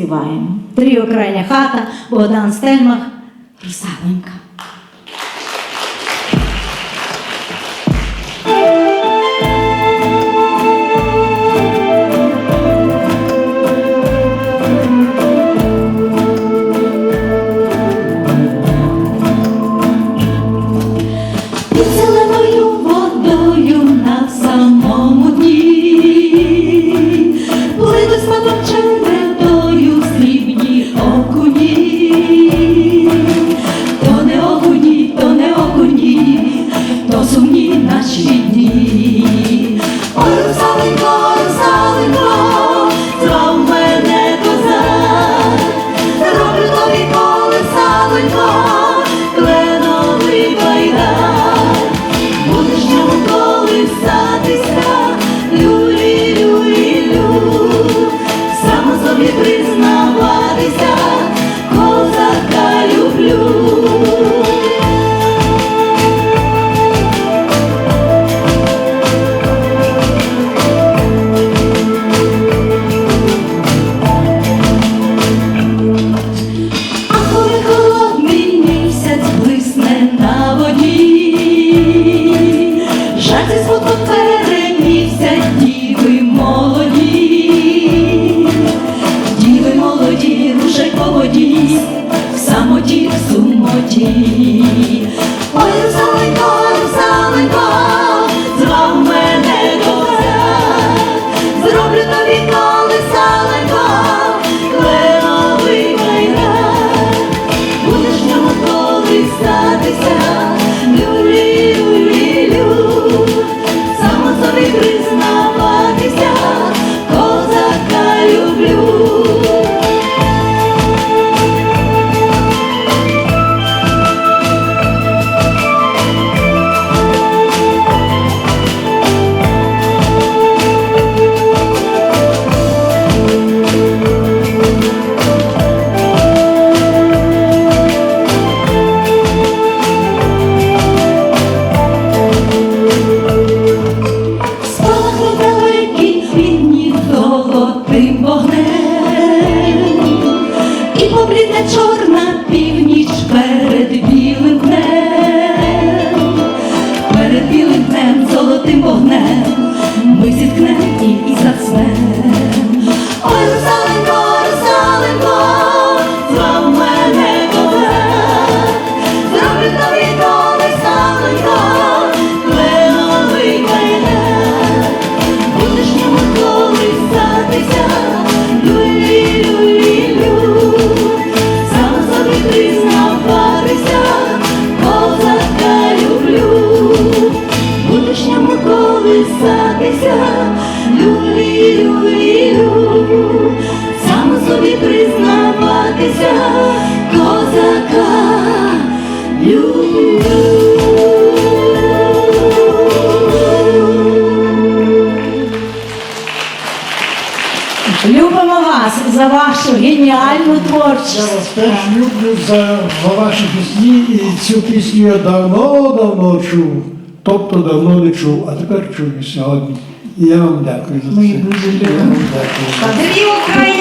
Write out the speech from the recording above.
співаємо. Тріо крайня хата, Богдан Стельмах, Русаленька. Jesus. зізнайся, люлію, люлію, сам собі признаватися, козака люблю. Любимо вас за вашу геніальну творчість. Я вас теж люблю за, за ваші пісні і цю пісню я давно-давно чув тобто давно не чув, а тепер чую сьогодні. Я вам дякую за це. Я вам дякую. Андрій Україна!